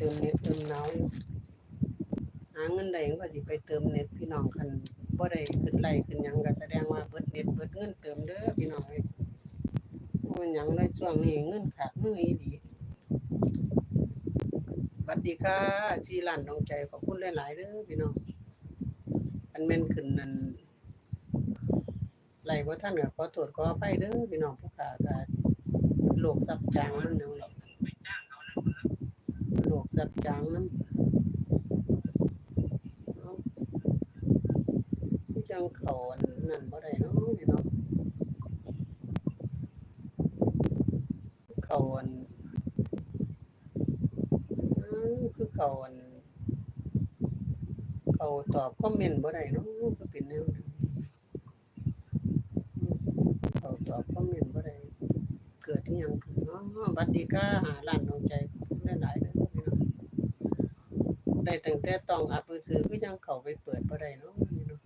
เติมเน็ตเติมนาอยู่หาเงินได้ก็สิไปเติมเน็ตพี่น้องคันบ่ได้ขึ้นไล่ขึ้นหยังก็แสดงว่าเบิดเน็ตเบิดเงินเติมเด้อพี่น้องเอ้ยมันหยังในช่วงนี้เงินขาดมืออีหลีสวัสดีค่ะชีร้านน้องใจขอบคุณหลายๆเด้อพี่น้องอันแม่นขึ้นนั่นไล่บ่ทันก็ขอโทษขออภัยเด้อพี่น้องผู้ค้าก็โรคซับจางมันนั่นแหละโรับจางนำเอาคือจังเขานั่นบ่ได้เนาะนี่เนาะเขาอันอือคือเขาอันเขาตอบคอมเมนต์บ่ได้เนาะก็เป็นแนวนั้นเขาตอบคอมเมนต์บ่ได้เกิดอีหยังขึ้นเนาะสวัสดีค่ะหาร้านน้องใจได้หลายๆเด้อพี่น้องได้ตั้ งแต่ต้องอัพซื้อคือจังเข้าไปเปิดบ่ได้เนาะนี่เนาะ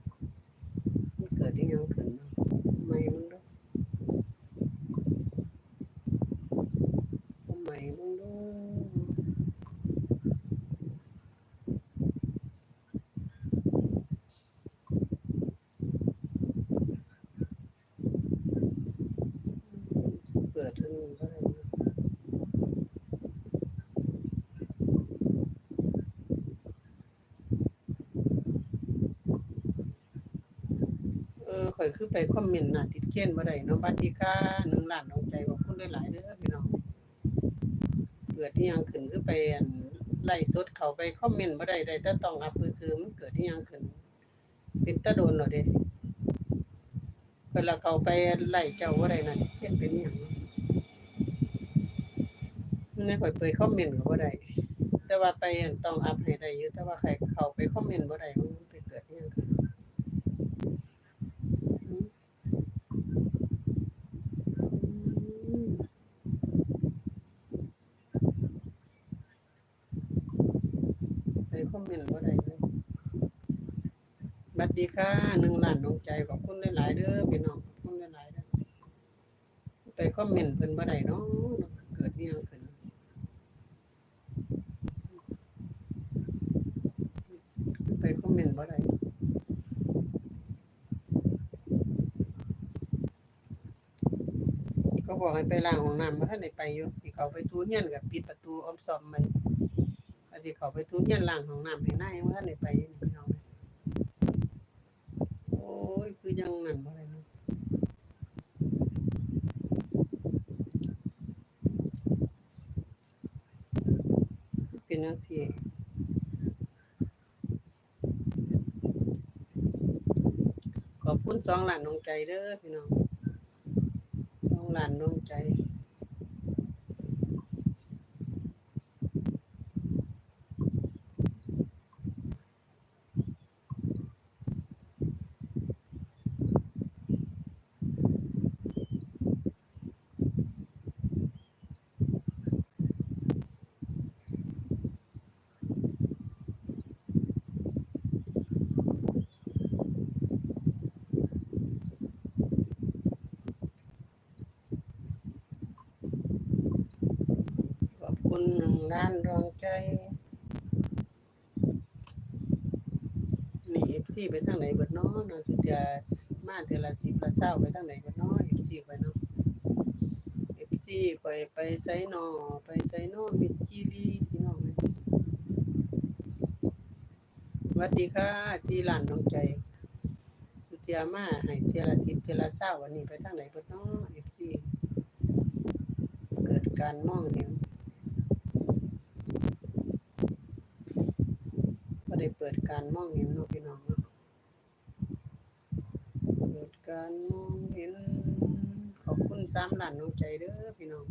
มันเกิดได้ยังขึ้นเนาะไม่มึงเด้อทำไมมึงเด้อเปิดอันนี้บ่ได้เนาะ เออ ข่อยคือไปคอมเมนต์น่ะติดเกณฑ์บ่ได้เนาะบัดดีค่ะ1ล้านน้องใจขอบคุณหลายๆเด้อพี่น้องเกิดที่ยังขึ้นคือไปไล่สดเขาไปคอมเมนต์บ่ได้ได้แต่ต้องอัพซื่อมันเกิดที่ยังขึ้น เป็นตาโดนเนาะเด้เวลาเขาไปไล่เจ้าบ่ได้นั่นเฮ็ดเป็นหยังในข่อยไปคอมเมนต์ก็บ่ได้แต่ว่าไปต้องอัพให้ได้อยู่แต่ว่าใครเขาไปคอมเมนต์บ่ได้มันไปเกิดที่ยังขึ้น ในคอ มเมนต์บ่ได้เลยบัดดีค่ะหนึ่งล้านน้องใจขอบคุณหลายๆเด้อพี่น้องขอบคุณหลายๆเด้อไปคอมเมนต์เพิ่นบ่ได้เนาะเกิดอีหยังขึ้นไปคอมเมนต์บ่ได้เขาบอกให้ไปล้างห้องน้ำบ่ทันได้ไปอยู่ที่เขาไปทูเฮียนก็ปิดประตูออมซอมไว้อาจ สิเขาไปทุกยันหล่างของน้ำให้นายว่าได้ไปอยู่พี่น้องโอ้ยคือยังนั่นบ่ได้เนาะเป็นจังซี่ ขอบคุณสองหลานดวงใจเด้อพี่น้องสองหลานดวงใจ คุณหนึ่งล้านดวงใจ นี่เอฟซีไปทางไหนเบิดนาะนอนสุดจะมาเทละสิบละเศร้าไปทางไหนเบิดนาะเอฟซีไปเนาะเอฟซีไปไปไซนอไปไซนอมิดจีรีพี่น้องสวัสดีค่ะซีหลานดวงใจสุดยามาให้เทละสิบเทอละเศร้าวันนี้ไปทางไหนเบิดนาะเอฟซีเกิดการมองเห็น ก็ได้เปิด การมองเห็นเนาะพี่น้องเนาะเปิดการมองเห็น ขอบคุณสามล้านน้องใจเด้อพี่น้อง